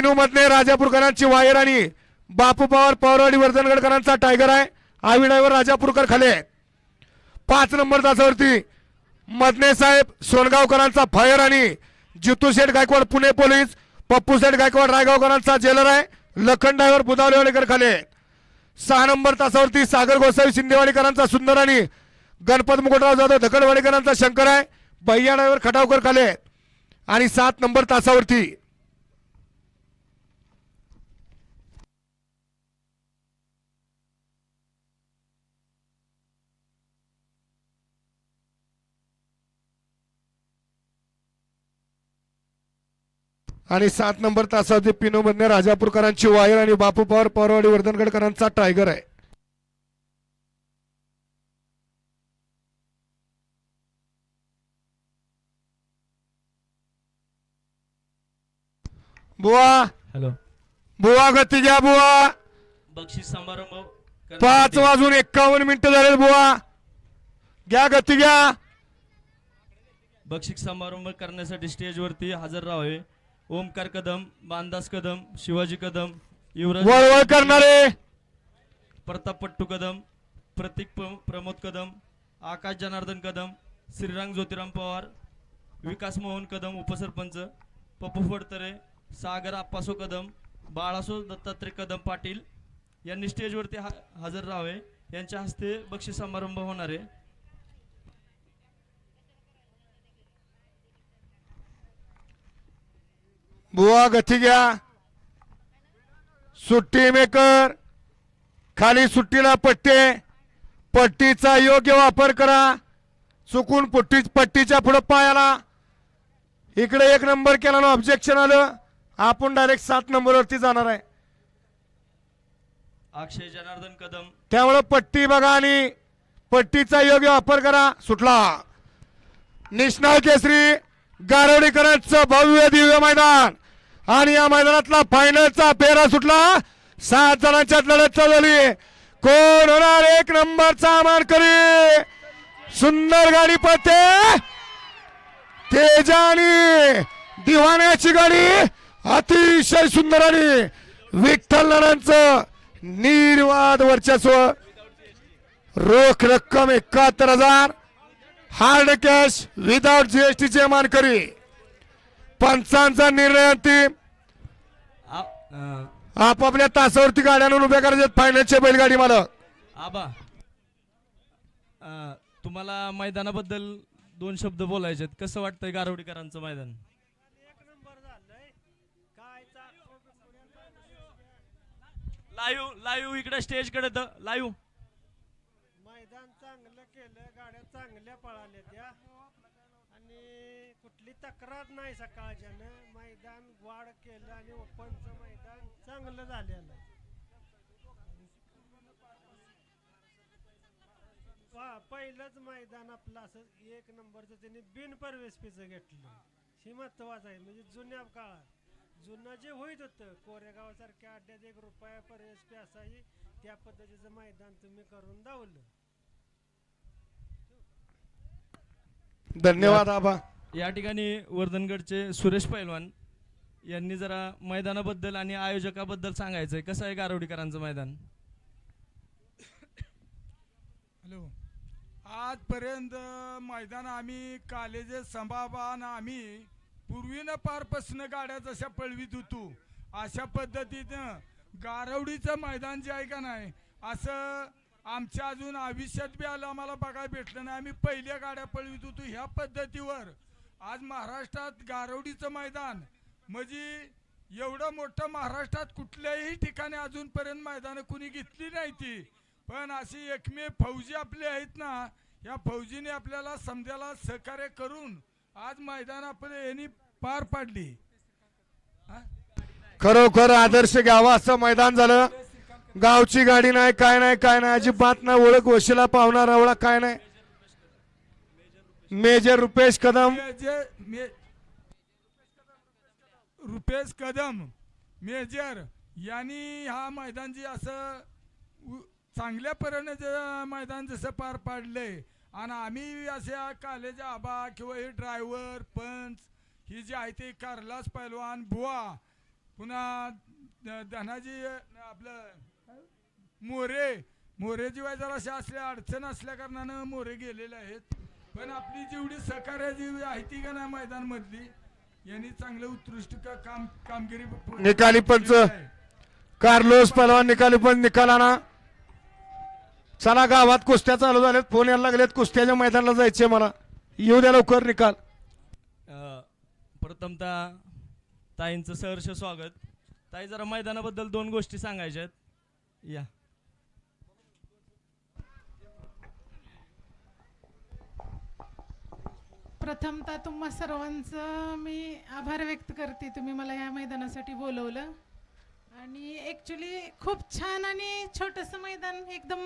विनू मधले राजापूरकरांची वायर आणि बापू पवार पवारवाडी वर्धनगडकरांचा टायगर आहे. आविडावर राजापूरकर खाली आहे. पाच नंबर तासावरती मदने साहेब सोनगावकरांचा फायर आणि जितू शेठ गायकवाड पुणे पोलीस पप्पू शेठ गायकवाड रायगावकरांचा जेलर आहे. लखन ड्रायव्हर बुधावलेवाडीकर खाली सहा नंबर तासावरती सागर गोसावी शिंदेवाडीकरांचा सुंदर आणि गणपत मुकुटराव जाधव धकडवाडीकरांचा शंकर आहे. भैया ड्रायव्हर खटावकर खाले आणि सात नंबर तासावरती आणि सात नंबर तासावरती पिनो मधने राजापूरकरांची वायर आणि बापू पवार पवारवाडी वर्धनगडकरांचा टायगर आहे. बुवा. हॅलो. बुवा गती घ्या बुवा. बक्षीस समारंभ पाच वाजून एक्कावन्न मिनिटं झाले बुवा. घ्या गती घ्या. बक्षीस समारंभ करण्यासाठी स्टेजवरती हजर राहावे. ओमकार कदम बांदास कदम शिवाजी कदम युवराज वळवळ करणारे! प्रताप पट्टू कदम प्रतीक प्रमोद कदम आकाश जनार्दन कदम श्रीरंग ज्योतिराम पवार विकास मोहन कदम उपसरपंच पप्पू फडतरे सागर आप्पासो कदम बाळासो दत्तात्रय कदम पाटील यांनी स्टेजवरती हा हजर राहावे. यांच्या हस्ते बक्षीस समारंभ होणार आहे. बुवा गती घ्या. सुट्टी मेकर. खाली सुट्टीला पट्टे. पट्टीचा योग्य वापर करा. चुकून पट्टी पट्टीच्या पुढे पायाला. इकडे एक नंबर केला ना ऑब्जेक्शन आलं. आपण डायरेक्ट सात नंबरवरती जाणार आहे. अक्षय जनार्दन कदम. त्यामुळं पट्टी बघा आणि पट्टीचा योग्य वापर करा. सुटला. निष्णाळ केसरी गारवडीकरांचं भव्य दिव्य मैदान. आणि या मैदानातला फायनलचा पेरा सुटला. सात जणांच्यात लढत चालू झाली. कोण होणार? एक नंबरचा मानकरी सुंदर गाडी पळते. तेजा आणि दिवाण्याची गाडी. अतिशय सुंदर आणि विठ्ठल नानांचं निर्वाद वर्चस्व. रोख रक्कम एकाहत्तर हजार. हार्ड कॅश विदाउट जीएसटीचे मानकरी पंचांचा निर्णय अंतिम. आपापल्या तासावरती गाड्यांवर उभ्या करायचे फायनलचे बैलगाडी मालक. आबा अं, तुम्हाला मैदानाबद्दल दोन शब्द बोलायचे आहेत कसं वाटतंय गारवडीकरांचं मैदान? लाईव्ह लाईव्ह इकडे स्टेजकडे लाईव्ह मैदान चांगलं केलं गाड्या चांगल्या पळाल्या त्या आणि कुठली तक्रार नाही सकाळच्यानं. मैदान वाढ केलं आणि ओपनचं मैदान चांगलं झालेलं. वा पहिलंच मैदान आपलं असं एक नंबरचं त्यांनी बिन परवेसपीचं घेतलं. हे महत्वाचं आहे. म्हणजे जुन्या काळात जुनं जे होईत होतं कोरेगावसारख्या अड्ड्यात एक रुपया परवेसपी असाही त्या पद्धतीचं मैदान तुम्ही करून दावलं धन्यवाद आबा. या ठिकाणी वर्धनगडचे सुरेश पैलवान यांनी जरा मैदानाबद्दल आणि आयोजकाबद्दल सांगायचंय. कसं आहे गारवडीकरांचं मैदान? हॅलो. आजपर्यंत मैदान आम्ही कालेजे संभाबान आम्ही पूर्वीनं पारपासून गाड्या जशा पळवीत होतो अशा पद्धतीनं गारवडीचं मैदान जे आहे का नाही असं आमच्या अजून आयुष्यात बी आलं आम्हाला बघायला भेटलं नाही. आम्ही पहिल्या गाड्या पळवीत होतो ह्या पद्धतीवर. आज महाराष्ट्रात गारवडीचं मैदान. म्हणजे एवढं मोठं महाराष्ट्रात कुठल्याही ठिकाणी अजूनपर्यंत मैदानं कुणी घेतली नाही ती. पण अशी एकमेव फौजी आपले आहेत ना या फौजीने आपल्याला समजायला सहकार्य करून आज मैदान आपण यांनी पार पाडली. खरोखर आदर्श घ्यावा असं मैदान झालं. गावची गाडी नाही काय नाही काय नाही. अजिबात नाही. ओळख वशिला पाहुणा रावळा काय नाही. मेजर रुपेश कदम. मे रुपेश कदम मेजर. यांनी हा मैदान जे असं चांगल्या परीने मैदान जसं पार पाडलंय आणि आम्ही असे कालेज आबा किंवा हे ड्रायव्हर पंच ही जी आहे ती कारलास पैलवान बुवा. पुन्हा धनाजी आपलं मोरे मोरेची वाय जराशा असल्या अडचण असल्या कारणानं मोरे गेलेले आहेत. पण आपली जेवढी सहकार्य जी आहे ती का नाही मैदानमधली यांनी चांगलं उत्कृष्ट का- काम कामगिरी प- निकाली पंच. कार्लोस पहलवान निकाली पण निकालाना. चला गावात कुस्त्या चालू झाल्यात फोन यायला लागलेत कुस्त्याच्या मैदानाला जायचे मला. येऊ द्या लवकर निकाल. अ, प्रथमतः ताईंचं सहर्ष स्वागत. ताई जरा मैदानाबद्दल दोन गोष्टी सांगायच्या आहेत या. प्रथमतः तुम्हा सर्वांचं मी आभार व्यक्त करते. तुम्ही मला या मैदानासाठी बोलवलं. आणि ॲक्च्युली खूप छान आणि छोटंसं मैदान एकदम